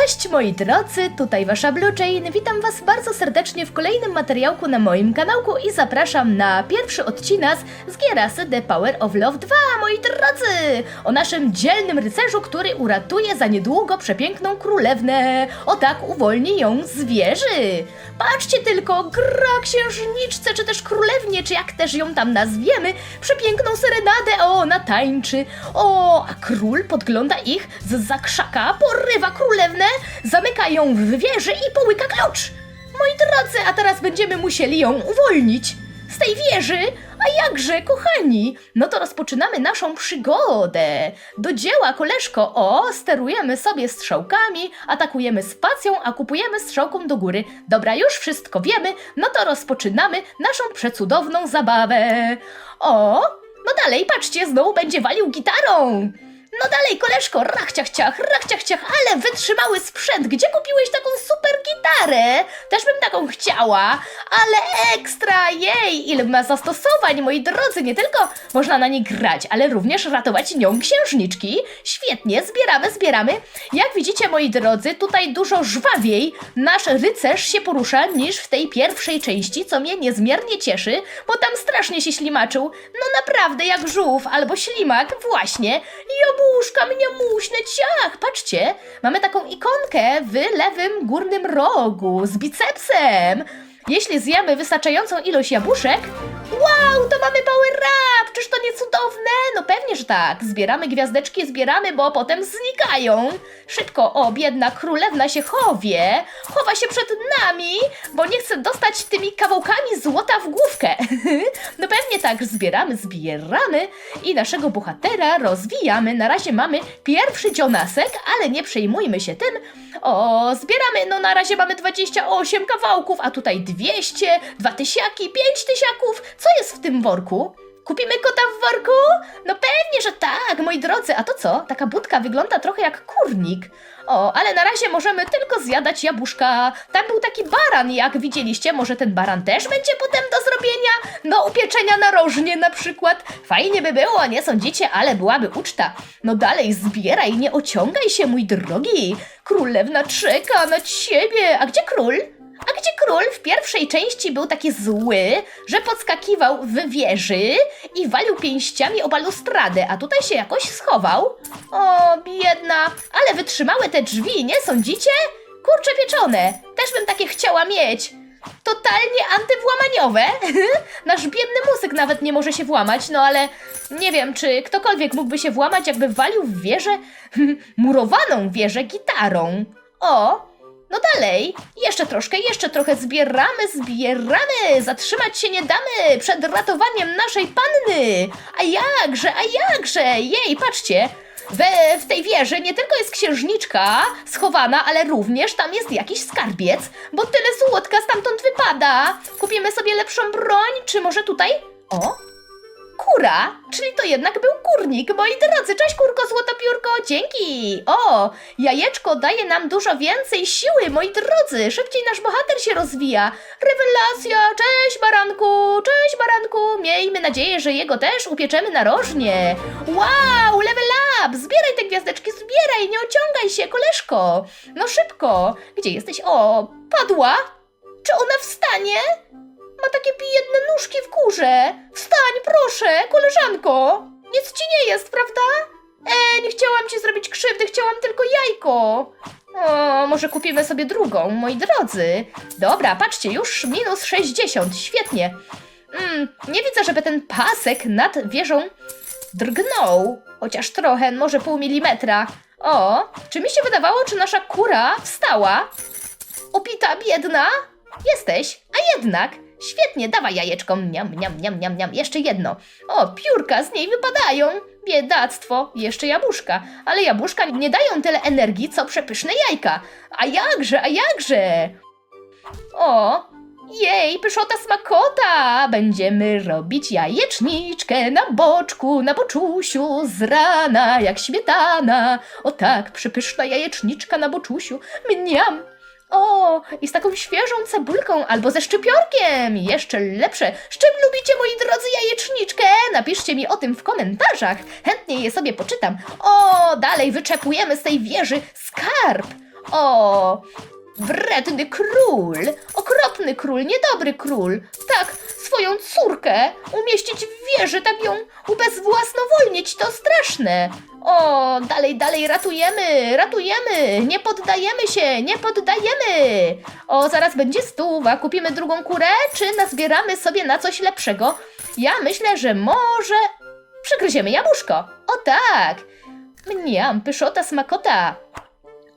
Cześć moi drodzy, tutaj wasza Blue. Witam was bardzo serdecznie w kolejnym materiałku na moim kanałku i zapraszam na pierwszy odcinek z Gierasy The Power of Love 2, moi drodzy! O naszym dzielnym rycerzu, który uratuje za niedługo przepiękną królewnę. O tak, uwolni ją z wieży. Patrzcie tylko, gra księżniczce, czy też królewnie, czy jak też ją tam nazwiemy, przepiękną serenadę, o, ona tańczy. O, a król podgląda ich z zakrzaka, porywa królewnę, zamyka ją w wieży i połyka klucz. Moi drodzy, a teraz będziemy musieli ją uwolnić z tej wieży. A jakże, kochani? No to rozpoczynamy naszą przygodę. Do dzieła, koleżko. O, sterujemy sobie strzałkami, atakujemy spacją, a kupujemy strzałką do góry. Dobra, już wszystko wiemy, no to rozpoczynamy naszą przecudowną zabawę. O, no dalej, patrzcie, znowu będzie walił gitarą. No dalej, koleżko, rachciach ciach, rachciach ciach, ale wytrzymały sprzęt. Gdzie kupiłeś taką super gitarę? Też bym taką chciała, ale ekstra, jej, ile ma zastosowań, moi drodzy. Nie tylko można na niej grać, ale również ratować nią księżniczki. Świetnie, zbieramy, zbieramy. Jak widzicie, moi drodzy, tutaj dużo żwawiej nasz rycerz się porusza niż w tej pierwszej części, co mnie niezmiernie cieszy, bo tam strasznie się ślimaczył. No naprawdę, jak żółw albo ślimak, właśnie. Jabłuszka mnie muśne, ciach! Patrzcie, mamy taką ikonkę w lewym górnym rogu z bicepsem. Jeśli zjemy wystarczającą ilość jabłuszek, wow, to mamy power up! Czyż to nie cudowne? No pewnie, że tak. Zbieramy gwiazdeczki, zbieramy, bo potem znikają. Szybko, o, biedna królewna się chowie. Chowa się przed nami, bo nie chce dostać tymi kawałkami złota w główkę. no pewnie tak, zbieramy, zbieramy i naszego bohatera rozwijamy. Na razie mamy pierwszy dzionasek, ale nie przejmujmy się tym. O, zbieramy, no na razie mamy 28 kawałków, a tutaj 200, 2 tysiaki, 5 tysiaków. Co jest w tym worku? Kupimy kota w worku? No pewnie, że tak, moi drodzy. A to co? Taka budka wygląda trochę jak kurnik. O, ale na razie możemy tylko zjadać jabłuszka. Tam był taki baran, jak widzieliście. Może ten baran też będzie potem do zrobienia? Do upieczenia na rożnie na przykład. Fajnie by było, nie sądzicie? Ale byłaby uczta. No dalej, zbieraj, nie ociągaj się, mój drogi. Królewna czeka na ciebie. A gdzie król? A gdzie król w pierwszej części był taki zły, że podskakiwał w wieży i walił pięściami o balustradę, a tutaj się jakoś schował? O, biedna, ale wytrzymały te drzwi, nie sądzicie? Kurcze pieczone, też bym takie chciała mieć. Totalnie antywłamaniowe. Nasz biedny muzyk nawet nie może się włamać, no ale nie wiem, czy ktokolwiek mógłby się włamać, jakby walił w wieżę, murowaną wieżę gitarą. O, no dalej, jeszcze troszkę, jeszcze trochę zbieramy, zbieramy, zatrzymać się nie damy przed ratowaniem naszej panny. A jakże, a jakże, jej, patrzcie, we, w tej wieży nie tylko jest księżniczka schowana, ale również tam jest jakiś skarbiec, bo tyle złotka stamtąd wypada. Kupimy sobie lepszą broń, czy może tutaj? O, Kura, czyli to jednak był kurnik. Moi drodzy, cześć kurko, złotopiórko, dzięki. O, jajeczko daje nam dużo więcej siły, moi drodzy. Szybciej nasz bohater się rozwija. Rewelacja, cześć baranku, cześć baranku. Miejmy nadzieję, że jego też upieczemy narożnie. Wow, level up, zbieraj te gwiazdeczki, zbieraj, nie ociągaj się, koleżko. No szybko, gdzie jesteś? O, padła? Czy ona wstanie? Ma takie biedne nóżki w górze. Wstań, proszę, koleżanko. Nic ci nie jest, prawda? E, nie chciałam ci zrobić krzywdy, chciałam tylko jajko. O, może kupimy sobie drugą, moi drodzy. Dobra, patrzcie, już minus 60, świetnie. Mm, nie widzę, żeby ten pasek nad wieżą drgnął. Chociaż trochę, może pół milimetra. O, czy mi się wydawało, czy nasza kura wstała? Opita, biedna? Jesteś, a jednak. Świetnie, dawaj jajeczko. Miam, miam, miam, miam, miam. Jeszcze jedno. O, piórka z niej wypadają. Biedactwo. Jeszcze jabłuszka. Ale jabłuszka nie dają tyle energii, co przepyszne jajka. A jakże, a jakże? O, jej, pyszota smakota! Będziemy robić jajeczniczkę na boczku, na boczusiu, z rana jak śmietana. O tak, przepyszna jajeczniczka na boczusiu. Mniam, o, i z taką świeżą cebulką albo ze szczypiorkiem. Jeszcze lepsze. Z czym lubicie, moi drodzy, jajeczniczkę? Napiszcie mi o tym w komentarzach. Chętnie je sobie poczytam. O, dalej wyczepujemy z tej wieży skarb. O, wredny król, okropny król, niedobry król. Tak, swoją córkę umieścić w wieży, tak ją ubezwłasnowolnić, to straszne. O, dalej, dalej, ratujemy, ratujemy, nie poddajemy się, nie poddajemy. O, zaraz będzie stuwa, kupimy drugą kurę, czy nazbieramy sobie na coś lepszego? Ja myślę, że może przygryziemy jabłuszko. O tak, mniam, pyszota, smakota.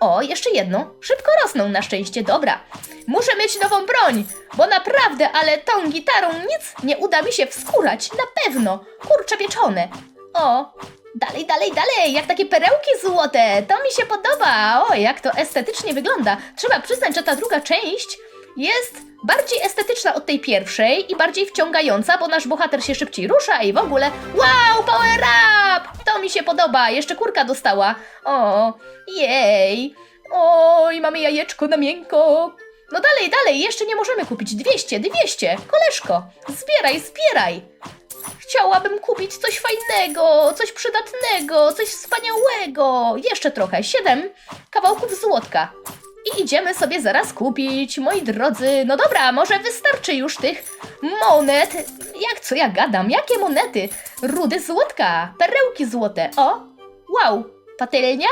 O, jeszcze jedno. Szybko rosną na szczęście, dobra. Muszę mieć nową broń, bo naprawdę, ale tą gitarą nic nie uda mi się wskórać, na pewno. Kurcze pieczone. O, dalej, dalej, dalej, jak takie perełki złote, to mi się podoba. O, jak to estetycznie wygląda. Trzeba przyznać, że ta druga część jest bardziej estetyczna od tej pierwszej i bardziej wciągająca, bo nasz bohater się szybciej rusza i w ogóle. Wow, power up! To mi się podoba. Jeszcze kurka dostała. O, jej. Oj, mamy jajeczko na miękko. No dalej, dalej, jeszcze nie możemy kupić. 200, 200. Koleżko, zbieraj, zbieraj. Chciałabym kupić coś fajnego, coś przydatnego, coś wspaniałego. Jeszcze trochę, 7 kawałków złotka. I idziemy sobie zaraz kupić, moi drodzy. No dobra, może wystarczy już tych monet. Jak co ja gadam? Jakie monety? Rudy złotka, perełki złote. O, wow, patelnia?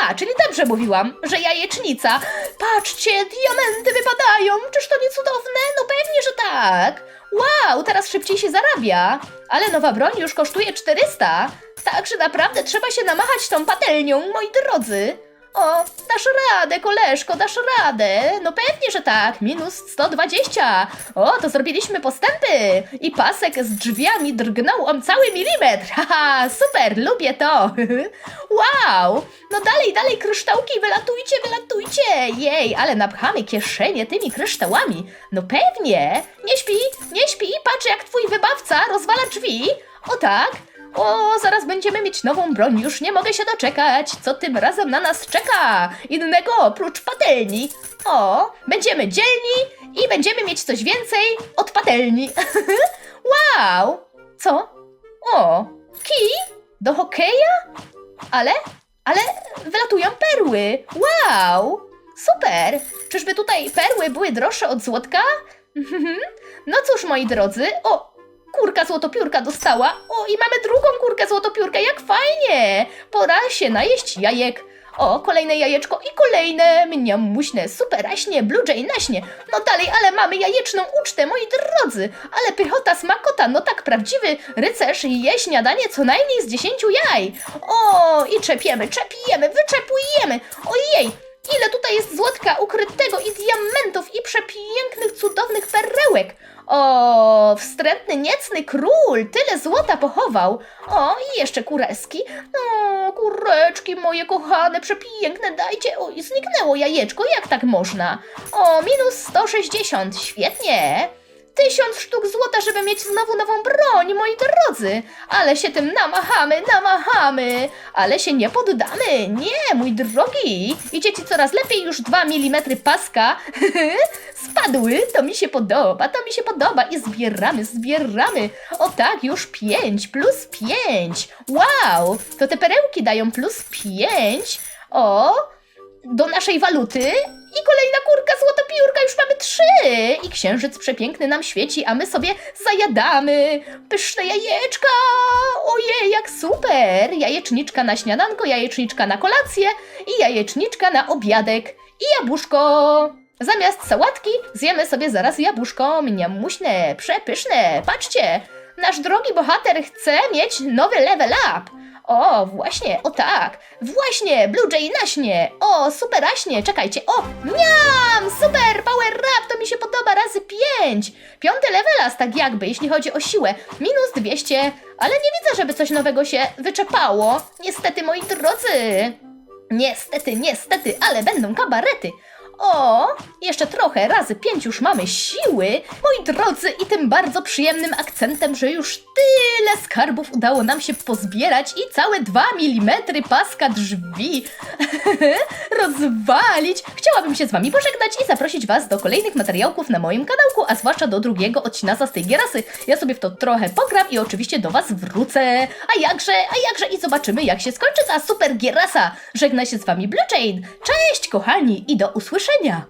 A, czyli dobrze mówiłam, że jajecznica. Patrzcie, diamenty wypadają. Czyż to nie cudowne? No pewnie, że tak. Wow, teraz szybciej się zarabia. Ale nowa broń już kosztuje 400. Także naprawdę trzeba się namachać tą patelnią, moi drodzy. O, dasz radę, koleżko, dasz radę. No pewnie, że tak. Minus 120. O, to zrobiliśmy postępy. I pasek z drzwiami drgnął o cały milimetr. Haha, super, lubię to. wow. No dalej, dalej, kryształki, wylatujcie, wylatujcie. Jej, ale napchamy kieszenie tymi kryształami. No pewnie. Nie śpi, nie śpi. Patrz, jak twój wybawca rozwala drzwi. O tak. O, zaraz będziemy mieć nową broń, już nie mogę się doczekać. Co tym razem na nas czeka? Innego oprócz patelni. O, będziemy dzielni i będziemy mieć coś więcej od patelni. wow! Co? O, kij? Do hokeja? Ale, ale wylatują perły. Wow! Super! Czyżby tutaj perły były droższe od złotka? no cóż, moi drodzy, o, kurka złotopiórka dostała. O, i mamy drugą kurkę złotopiórkę, jak fajnie! Pora się najeść jajek. O, kolejne jajeczko i kolejne mniam muśne, superaśnie, blue jay naśnie. No dalej, ale mamy jajeczną ucztę, moi drodzy. Ale pychota smakota, no tak prawdziwy rycerz je śniadanie co najmniej z dziesięciu jaj. O, i czepiemy, czepiemy, wyczepujemy. Ojej, ile tutaj jest złotka ukrytego i diamentów i przepięknych, cudownych perełek. O, wstrętny, niecny król, tyle złota pochował. O, i jeszcze kureski. O, kureczki moje kochane, przepiękne, dajcie. O, zniknęło jajeczko, jak tak można? O, minus 160, świetnie. Tysiąc sztuk złota, żeby mieć znowu nową broń, moi drodzy. Ale się tym namachamy, namachamy. Ale się nie poddamy. Nie, mój drogi. Idzie ci coraz lepiej, już 2 mm paska. Spadły, to mi się podoba, to mi się podoba. I zbieramy, zbieramy. O tak, już 5 plus 5. Wow, to te perełki dają plus 5. O, do naszej waluty i kolejna kurka I księżyc przepiękny nam świeci, a my sobie zajadamy pyszne jajeczka! Ojej, jak super! Jajeczniczka na śniadanko, jajeczniczka na kolację i jajeczniczka na obiadek i jabłuszko! Zamiast sałatki zjemy sobie zaraz jabłuszko, mniam muśne, przepyszne, patrzcie! Nasz drogi bohater chce mieć nowy level up! O, właśnie, o tak, właśnie, Blue Jay naśnie, o, super aśnie, czekajcie, o, miam, super, power up, to mi się podoba, razy 5, piąty levelas, tak jakby, jeśli chodzi o siłę, minus 200, ale nie widzę, żeby coś nowego się wyczepało, niestety, moi drodzy, niestety, niestety, ale będą kabarety, O, jeszcze trochę, razy pięć już mamy siły, moi drodzy, i tym bardzo przyjemnym akcentem, że już tyle skarbów udało nam się pozbierać i całe dwa milimetry paska drzwi rozwalić. Chciałabym się z wami pożegnać i zaprosić was do kolejnych materiałków na moim kanałku, a zwłaszcza do drugiego odcinka z tej gierasy. Ja sobie w to trochę pogram i oczywiście do was wrócę. A jakże, a jakże i zobaczymy jak się skończy ta super gierasa. Żegna się z wami Blue Chain. Cześć kochani i do usłyszenia. лошадях.